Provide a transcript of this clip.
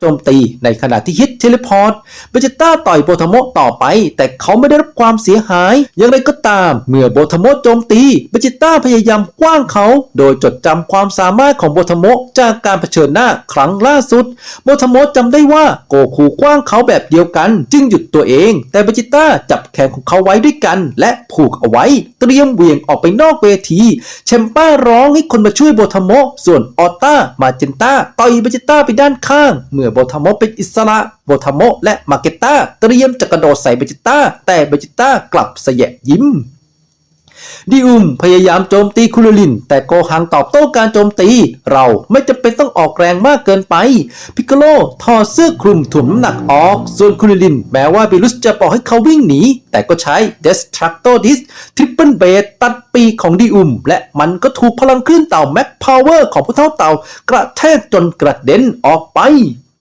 โจมตีในขณะที่ฮิตเทเลพอร์ตเบจิต้าต่อยโบทาโมะต่อไป แต่เขาไม่ได้รับความเสียหาย อย่างไรก็ตาม เมื่อโบทาโมะโจมตีเบจิต้าพยายามกว้างเขา โดยจดจำความสามารถของโบทาโมะจากการเผชิญหน้าครั้งล่าสุด โบทาโมะจำได้ว่าโกคูกว้างเขาแบบเดียวกัน จึงหยุดตัวเอง แต่เบจิต้าจับแขนของเขาไว้ด้วยกัน และผูกเอาไว้ เตรียมเหวี่ยงออกไปนอกเวทีเชมป้าร้องให้คนมาช่วยโบทาโมะส่วนออต้ามาเจนต้าต่อยเบจิต้าไปด้านข้างเมื่อโบทาโมเป็นอิสระโบทาโมและมาเกต้าเตรียมจะกระโดดใส่เบจิต้าแต่เบจิต้ากลับเสยะยิ้มดิอุมพยายามโจมตีคุรุลิน แต่โกฮังตอบโต้การโจมตี เราไม่จำเป็นต้องออกแรงมากเกินไป พิกโกโลถอดเสื้อคลุมถ่วงน้ำหนักออก ส่วนคุรุลิน แม้ว่าบิลุสจะบอกให้เขาวิ่งหนี แต่ก็ใช้ Destructo Disc Triple b a s ตัดปีของดิอุม และมันก็ถูกพลังคลื่นเต่าแม็กพาวเวอร์ของผู้เท่าเต่ากระแทกจนกระเด็นออกไป